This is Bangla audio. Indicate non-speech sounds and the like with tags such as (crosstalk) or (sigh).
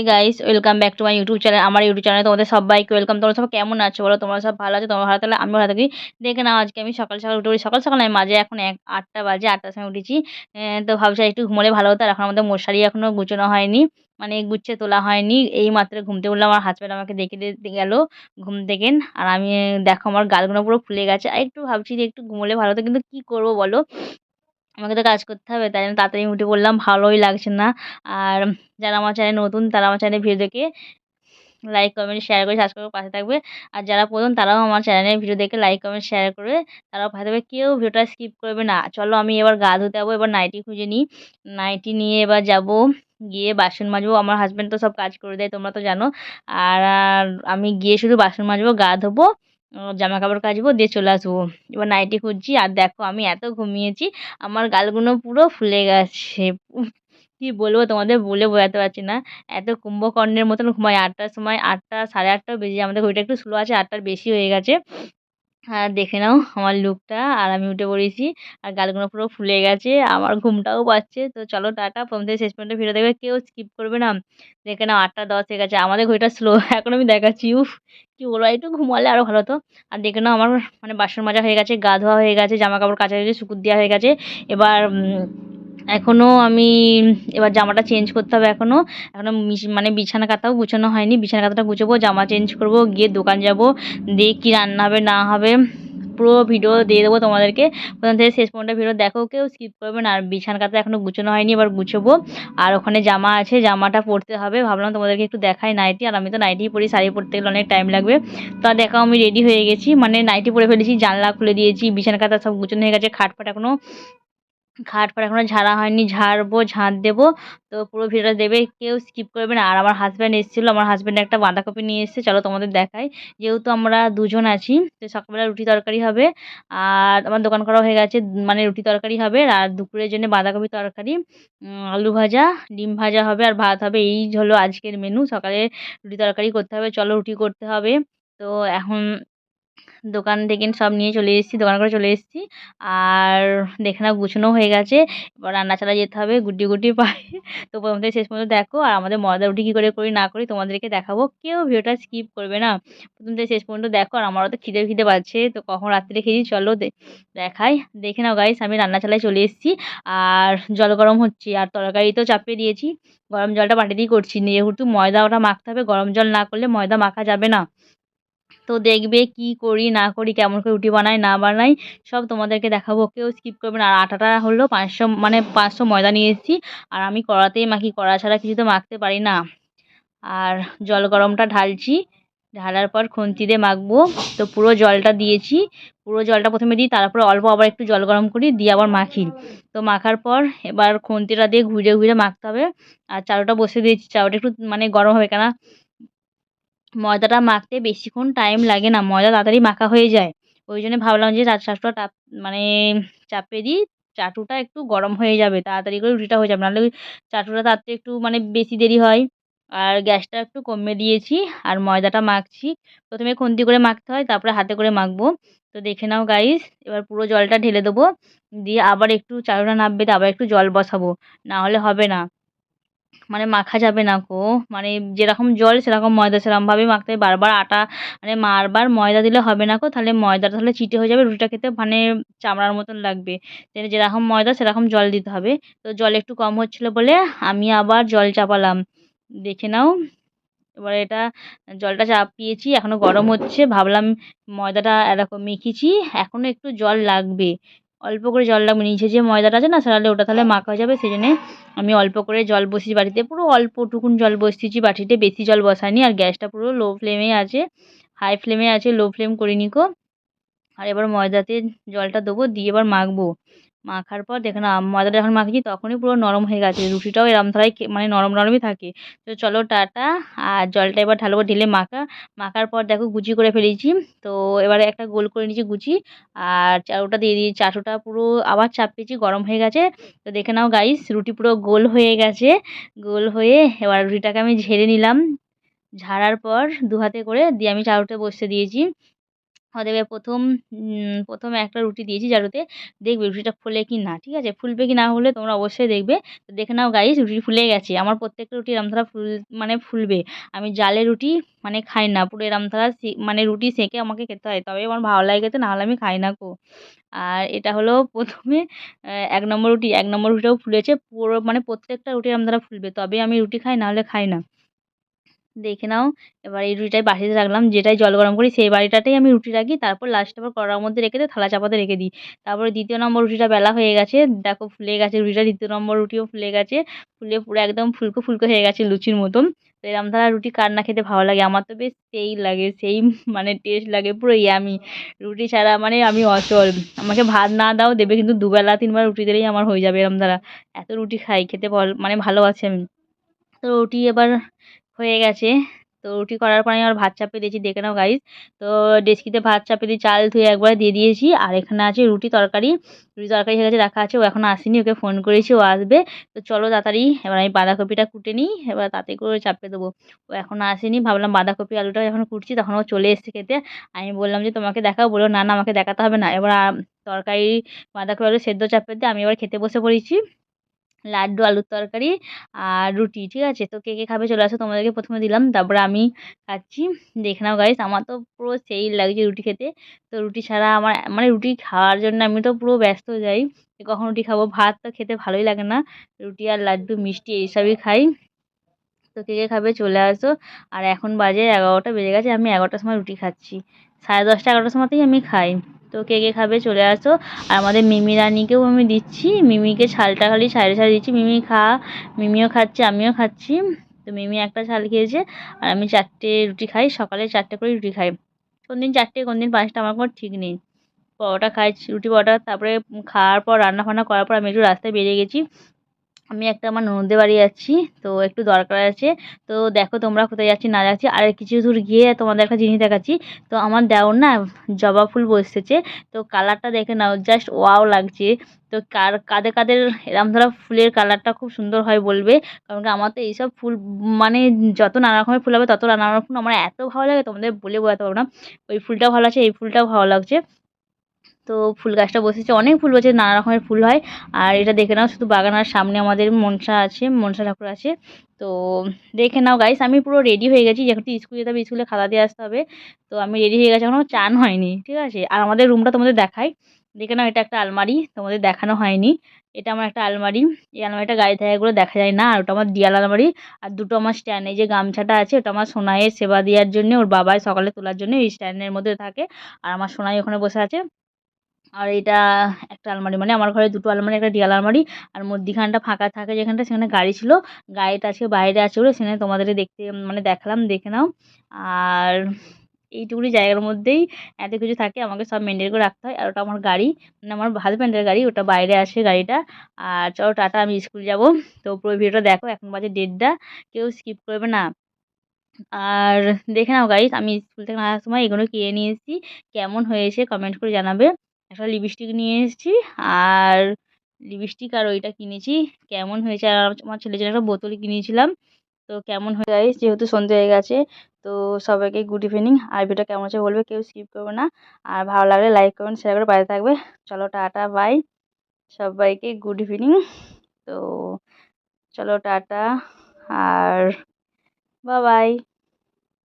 Hi guys welcome back to my YouTube channel আমার ইউটিউব চ্যানেলে তোমাদের সবাইকে ওয়েলকাম তোমরা সব কেমন আছো? বলো, তোমরা সব ভালো আছো? তোমরা ভালো থাকলে আমি ভালো থাকি। দেখে নাও, আজকে আমি সকাল সকাল উঠে সকাল সকাল আমি মাঝে এখন এক আটটা বাজে, আটটার সময় উঠেছি। তো ভাবছি একটু ঘুমোলে ভালো হতো, আর এখন আমাদের মশারি এখনও গুছানো হয়নি। মানে গুছিয়ে তোলা হয়নি। এই মাত্র ঘুমতে উঠলাম, আমার হাজব্যান্ড আমাকে দেখে দিতে গেল ঘুম থেকে। আর আমি, দেখো, আমার গালগুলো পুরো ফুলে গেছে। আর একটু ভাবছি যে একটু ঘুমোলে ভালো হতো, কিন্তু কী করব বলো? আমাকে তো কাজ করতে হবে, তাই জন্য তাড়াতাড়ি উঠে পড়লাম, ভালোই লাগছে না। আর যারা আমার চ্যানেল নতুন, তারা আমার চ্যানেল দেখে লাইক কমেন্ট শেয়ার করে সাবস্ক্রাইব করে পাশে থাকবে। আর যারা প্রথম তারাও আমার চ্যানেলের ভিডিও দেখে লাইক কমেন্ট শেয়ার করে তারাও পাশে থাকবে। কেউ ভিডিওটা স্কিপ করবে না। চলো আমি এবার গা ধুতে যাব, এবার নাইটি খুঁজে নিই। নাইটি নিয়ে এবার যাব, গিয়ে বাসন মাজবো। আমার হাজব্যান্ড তো সব কাজ করে দেয়, তোমরা তো জানো। আর আমি গিয়ে শুধু বাসন মাজবো, গা ধোবো। জামা কাপড় কাচবো, দিয়ে চলে আসব। এবার নাইটি খুঁজছি, আর দেখো আমি এত ঘুমিয়েছি, আমার গালগুলো পুরো ফুলে গেছে। কি বলব তোমাদের বলে বোঝাতে পারছি না। এত কুম্ভকর্ণের মতন ঘুমাই, আটটার সময় আটটা, সাড়ে আটটাও বেজে যায়। আমাদের ঘড়িটা একটু স্লো আছে, আটটার বেশি হয়ে গেছে। আর দেখে নাও আমার লুকটা আর আমি উঠে পড়েছি, আর গালগুলো পুরো ফুলে গেছে, আমার ঘুমটাও পাচ্ছে। তো চলো টাটা, প্রথম থেকে শেষ পর্যন্ত ভিডিও দেখবে, কেউ স্কিপ করবে না। দেখে নাও আটটা দশ হয়ে গেছে, আমাদের ঘড়িটা স্লো (laughs) এখন আমি দেখাচ্ছি, উফ, কি বলব, একটু ঘুমালে আরও ভালো হতো। আর দেখে নাও আমার মানে বাসন মাজা হয়ে গেছে, গা ধোয়া হয়ে গেছে জামা কাপড় কাচা হয়ে গেছে, শুকুর দেওয়া হয়ে গেছে। এবার এখনও আমি, এবার জামাটা চেঞ্জ করতে হবে এখনও এখনও মানে বিছানা কাঁথাও গুছানো হয়নি। বিছানা কাঁথাটা গুছাবো, জামা চেঞ্জ করব, গিয়ে দোকান যাব। দিয়ে কী রান্না হবে, না হবে, পুরো ভিডিও দিয়ে দেবো তোমাদেরকে। প্রথম থেকে শেষ পর্যন্ত ভিডিও দেখো, কেউ স্কিপ করবে না। আর বিছানা কাঁথা এখনও গুছানো হয়নি, এবার গুছাবো। আর ওখানে জামা আছে, জামাটা পরতে হবে। ভাবলাম তোমাদেরকে একটু দেখাই নাইটি আর আমি তো নাইটিই পরি, শাড়ি পরতে গেলে অনেক টাইম লাগবে। তো দেখাও, আমি রেডি হয়ে গেছি। মানে নাইটি পরে ফেলেছি, জানলা খুলে দিয়েছি, বিছানা কাঁথা সব গুছানো হয়ে গেছে খাট ফাট এখনও খাট ফাট এখনও ঝাড়া হয়নি, ঝাড়বো, ঝাঁট দেবো, তো পুরো ভিডিওটা দেবে কেউ স্কিপ করবে না। আর আমার হাজব্যান্ড এসেছিল, আমার হাজব্যান্ড একটা বাঁধাকপি নিয়ে এসেছে, চলো তোমাদের দেখাই। যেহেতু আমরা দুজন আছি, তো সকালবেলা রুটি তরকারি হবে, আর আমার দোকান করা হয়ে গেছে মানে রুটি তরকারি হবে, আর দুপুরের জন্য বাঁধাকপি তরকারি আলু ভাজা, ডিম ভাজা হবে, আর ভাত হবে। এই হলো আজকের মেনু সকালে রুটি তরকারি করতে হবে, চলো রুটি করতে হবে। তো এখন দোকান থেকে সব নিয়ে চলে এসেছি, দোকান করে চলে এসেছি। আর দেখে নাও গুছানো হয়ে গেছে। এবার রান্না চালা যেতে হবে গুটি গুটি পায়ে। তো প্রথম থেকে শেষ পর্যন্ত দেখো, আর আমাদের ময়দা রুটি কী করে করি না করি তোমাদেরকে দেখাবো। কেউ ভিডিওটা স্কিপ করবে না। প্রথম থেকে শেষ পর্যন্ত দেখো, আর আমারও তো খিদে খিদে পাচ্ছে। তো কখন রাত্রে খেয়েছি চলো দেখাই। দেখে নাও গাইস আমি রান্না চালায় চলে এসেছি। আর জল গরম হচ্ছে, আর তরকারি তো চাপিয়ে দিয়েছি। গরম জলটা বাটি দিয়ে করছি। যেহেতু ময়দা ওটা মাখতে হবে, গরম জল না করলে ময়দা মাখা যাবে না। তো দেখবে কি করি, না করি, কেমন করে রুটি বানাই, না বানাই, সব তোমাদেরকে দেখাবো। কেউ স্কিপ করবে না। আর আটাটা হলো পাঁচশো মানে পাঁচশো ময়দা নিয়ে এসেছি আর আমি কড়াতেই মাখি, কড়া ছাড়া কিছু তো মাখতে পারি না। আর জল গরমটা ঢালছি। ঢালার পর খুন্তি দিয়ে মাখবো। তো পুরো জলটা দিয়েছি। পুরো জলটা প্রথমে দিই, তারপর অল্প আবার একটু জল গরম করি, দিয়ে আবার মাখি। তো মাখার পর এবার খুন্তিটা দিয়ে ঘুরে ঘুরে মাখতে হবে। আর চাউটা বসে দিয়েছি। চাউটা একটু মানে গরম হবে কেন? ময়দাটা মাখতে বেশিক্ষণ টাইম লাগে না, ময়দা তাড়াতাড়ি মাখা হয়ে যায়। ওই জন্য ভাবলাম যে চাটুটা টাপ মানে চাপে দিই, চাটুটা একটু গরম হয়ে যাবে, তাড়াতাড়ি করে রুটিটা হয়ে যাবে, নাহলে চাটুটা তাতে একটু মানে বেশি দেরি হয়। আর গ্যাসটা একটু কমিয়ে দিয়েছি, আর ময়দাটা মাখছি। প্রথমে খুন্তি করে মাখতে হয়, তারপরে হাতে করে মাখবো। তো দেখে নাও গাইস এবার পুরো জলটা ঢেলে দেবো। দিয়ে আবার একটু চাটুটা নাববে, তো আবার একটু জল বসাবো, না হলে হবে না। মানে মাখা যাবে না কো মানে যেরকম জল, সেরকম ময়দা। সেরকমভাবেই মাখতে হবে। বারবার আটা মানে বারবার ময়দা দিলে হবে না কো তাহলে ময়দাটা তাহলে চিটে হয়ে যাবে। রুটিটা খেতে মানে চামড়ার মতন লাগবে। যেরকম ময়দা, সেরকম জল দিতে হবে। তো জল একটু কম হচ্ছিল বলে আমি আবার জল চাপালাম। দেখে নাও। এবার এটা জলটা চাপিয়েছি। এখনও গরম হচ্ছে। ভাবলাম ময়দাটা এরকম মেখেছি। এখনও একটু জল লাগবে। অল্প করে জল লাগবে। নিচে যে ময়দাটা আছে না সারালে ওটা তাহলে মাখা যাবে সেই জন্যে আমি অল্প করে জল বসিয়েছি বাটিতে। পুরো অল্প টুকুন জল বসিয়েছি বাটিতে, বেশি জল বসাইনি আর গ্যাসটা পুরো লো ফ্লেমে আছে, হাই ফ্লেমে আছে, লো ফ্লেম করে নিকো আর এবার ময়দাতে জলটা দেবো, দিয়ে এবার মাখবো। মাখার পর দেখে না ময়দাটা যখন মাখছি তখনই পুরো নরম হয়ে গেছে। রুটিটাও এরম ধারায় মানে নরম নরমই থাকে। তো চলো টাটা, আর জলটা এবার ঢালবো ঢেলে মাখা। মাখার পর দেখো গুচি করে ফেলেছি। তো এবারে একটা গোল করে নিয়েছি গুচি, আর চাটুটা দিয়ে দিয়েছি। চাটুটা পুরো আবার চাপিয়েছি, গরম হয়ে গেছে। তো দেখে নাও গাইস রুটি পুরো গোল হয়ে গেছে। গোল হয়ে এবার রুটিটাকে আমি ঝেড়ে নিলাম। ঝাড়ার পর দু হাতে করে দিয়ে আমি চাটুতে বসিয়ে দিয়েছি। দেখবে প্রথম প্রথমে একটা রুটি দিয়েছি জারুতে দেখবে রুটিটা ফোলে কি না, ঠিক আছে? ফুলবে কি না হলে তোমরা অবশ্যই দেখবে। তো দেখে নাও গাইস রুটি ফুলে গেছে। আমার প্রত্যেকটা রুটি এরমধারা ফুল মানে ফুলবে। আমি জালে রুটি মানে খাই না। পুরো এরমধারা মানে রুটি সেঁকে আমাকে খেতে হয়। তবে আমার ভালো লাগে খেতে নাহলে আমি খাই না কো আর এটা হলো প্রথমে এক নম্বর রুটি। এক নম্বর রুটিটাও ফুলেছে। পুরো মানে প্রত্যেকটা রুটি এরমধারা ফুলবে। তবে আমি রুটি খাই, নাহলে খাই না। দেখে নাও। এবার এই রুটিটাই বাটিতে রাখলাম। যেটাই জল গরম করি সেই বাটিটাতেই আমি রুটি রাখি। তারপর লাস্ট আবার কড়ার মধ্যে রেখে থালা চাপাতে রেখে দিই। তারপরে দ্বিতীয় নম্বর রুটিটা বেলা হয়ে গেছে। দেখো ফুলে গেছে রুটিটা, দ্বিতীয় নম্বর রুটিও ফুলে গেছে। ফুলে পুরো একদম ফুলকো ফুলকো হয়ে গেছে লুচির মতন। তো এরম ধারা রুটি কার না খেতে ভালো লাগে? আমার তো বেশ সেই লাগে, সেই মানে টেস্ট লাগে, পুরো ইয়ামি রুটি ছাড়া মানে আমি অচল। আমাকে ভাত না দাও দেবে কিন্তু দুবেলা, তিনবার রুটি দিলেই আমার হয়ে যাবে এরম ধারা। এত রুটি খাই, খেতে মানে ভালোবাসি আমি। তো রুটি এবার হয়ে গেছে। তো রুটি করার পরে আমি আবার ভাত চাপিয়ে দিয়েছি, দেখে নাও গাইস তো ডেচকিতে ভাত চাপিয়ে দিয়ে চাল ধুয়ে একবার দিয়ে দিয়েছি। আর এখানে আছে রুটি তরকারি। রুটি তরকারি হয়ে গেছে, রাখা আছে, ও এখনও আসেনি, ওকে ফোন করেছি, ও আসবে। তো চলো তাড়াতাড়ি, এবার আমি বাঁধাকপিটা কুটে নিই, এবার তাতে করে চাপিয়ে দেবো। ও এখনও আসেনি, ভাবলাম বাঁধাকপি আলুটা যখন কুটছি তখন ও চলে এসছে খেতে। আমি বললাম যে, তোমাকে দেখাও, বলল, না না, আমাকে দেখাতে হবে না। এবার তরকারি, বাঁধাকপি আলু সেদ্ধ চাপিয়ে দিয়ে আমি এবার খেতে বসে পড়েছি। লাড্ডু, আলুর তরকারি আর রুটি, ঠিক আছে? তো কে কে খাবে চলে আসো, তোমাদেরকে প্রথমে দিলাম, তারপরে আমি খাচ্ছি। দেখে নাও গাইস আমার তো পুরো সেই লাগছে রুটি খেতে। তো রুটি ছাড়া আমার মানে রুটি খাওয়ার জন্য আমি তো পুরো ব্যস্ত হয়ে যাই। কখন রুটি খাব? ভাত তো খেতে ভালোই লাগে না। রুটি আর লাড্ডু, মিষ্টি এইসবই খাই। তো কে কে খাবে চলে আসো। আর এখন বাজে এগারোটা বেজে গেছে, আমি এগারোটার সময় রুটি খাচ্ছি। সাড়ে দশটা, এগারোটার সময়তেই আমি খাই। তো কে কে খাবে চলে আসো। আর আমাদের মিমি রানিকেও আমি দিচ্ছি। মিমিকে ছালটা খালি সাইডে সাইডে দিচ্ছি। মিমি খা, মিমিও খাচ্ছে, আমিও খাচ্ছি। তো মিমি একটা ছাল খেয়েছে। আর আমি চারটে রুটি খাই। সকালে চারটে করে রুটি খাই। কোন দিন চারটে কোন দিন পাঁচটা, আমার কোনো ঠিক নেই। পরোটা খাই, রুটি, পরোটা, তারপরে খাওয়ার পর রান্না ফান্না করার পর আমি একটু রাস্তায় বেরিয়ে গেছি। আমি একটা আমার ননদের বাড়ি যাচ্ছি, তো একটু দরকার আছে। তো দেখো তোমরা কোথায় যাচ্ছি না যাচ্ছি, আর কিছু দূর গিয়ে তোমাদের একটা জিনিস দেখাচ্ছি। তো আমার দেওর না জবা ফুল বসেছে, তো কালারটা দেখে নাও জাস্ট ওয়াও লাগছে। তো কার, কাদের কাদের এরম ধরা ফুলের কালারটা খুব সুন্দর হয় বলবে, কারণ আমার তো এইসব ফুল মানে যত নানা রকমের ফুল হবে, তত নানা রকম আমার এত ভালো লাগে, তোমাদের বলে বোঝাতে পারব না। ওই ফুলটা ভালো আছে এই ফুলটাও ভালো লাগছে। তো ফুল গাছটা বসেছে, অনেক ফুল বসেছে, নানা রকমের ফুল হয়। আর এটা দেখে নাও, শুধু বাগানার সামনে আমাদের মনসা আছে, মনসা ঠাকুর আছে। তো দেখে নাও গাইস আমি পুরো রেডি হয়ে গেছি যেহেতু স্কুলে যেতে হবে স্কুলে খাতা দিয়ে আসতে হবে। তো আমি রেডি হয়ে গেছি, এখনও চান হয়নি, ঠিক আছে? আর আমাদের রুমটা তোমাদের দেখাই। দেখে নাও, এটা একটা আলমারি, তোমাদের দেখানো হয়নি। এটা আমার একটা আলমারি, এই আলমারিটা গাড়ি থেকে এগুলো দেখা যায় না, আর ওটা আমার দিয়াল আলমারি। আর দুটো আমার স্ট্যান্ড যে গামছাটা আছে, ওটা আমার সোনাইয়ের সেবা দেওয়ার জন্য, ওর বাবাই সকালে তোলার জন্য এই স্ট্যান্ডের মধ্যে থাকে। আর আমার সোনাই ওখানে বসে আছে। আর এটা একটা আলমারি মানে আমার ঘরে দুটো আলমারি, একটা ডিয়াল আলমারি আর মধ্যিখানটা ফাঁকা থাকে যেখানটা সেখানে গাড়ি ছিল। গাড়িটা আজকে বাইরে আছে বলে সেখানে তোমাদের দেখতে মানে দেখালাম, দেখে নাও। আর এইটুকুনি জায়গার মধ্যেই এত কিছু থাকে, আমাকে সব মেনটেন করে রাখতে হয়। আর ওটা আমার গাড়ি মানে আমার হাজব্যান্ডের গাড়ি, ওটা বাইরে আসে গাড়িটা। আর চলো টাটা, আমি স্কুল যাব। তো পুরো ভিডিওটা দেখো, এখন বাজে ডেটটা কেউ স্কিপ করবে না। আর দেখে নাও গাইস আমি স্কুল থেকে আসার সময় এগুলো কিনে নিয়ে এসেছি। কেমন হয়েছে কমেন্ট করে জানাবে। একটা লিপস্টিক নিয়ে এসেছি। আর লিপস্টিক আর ওইটা কিনেছি। কেমন হয়েছে? আর আমার ছেলের জন্য একটা বোতল কিনেছিলাম। তো কেমন হয়ে যায় যেহেতু সন্ধে হয়ে গেছে, তো সবাইকে গুড ইভিনিং আর ভিডিওটা কেমন হচ্ছে বলবে কেউ স্কিপ করবে না। আর ভালো লাগলে লাইক করবেন শেয়ার করে পাশে থাকবে। চলো টাটা বাই সবাইকে গুড ইভিনিং তো চলো টাটা। R by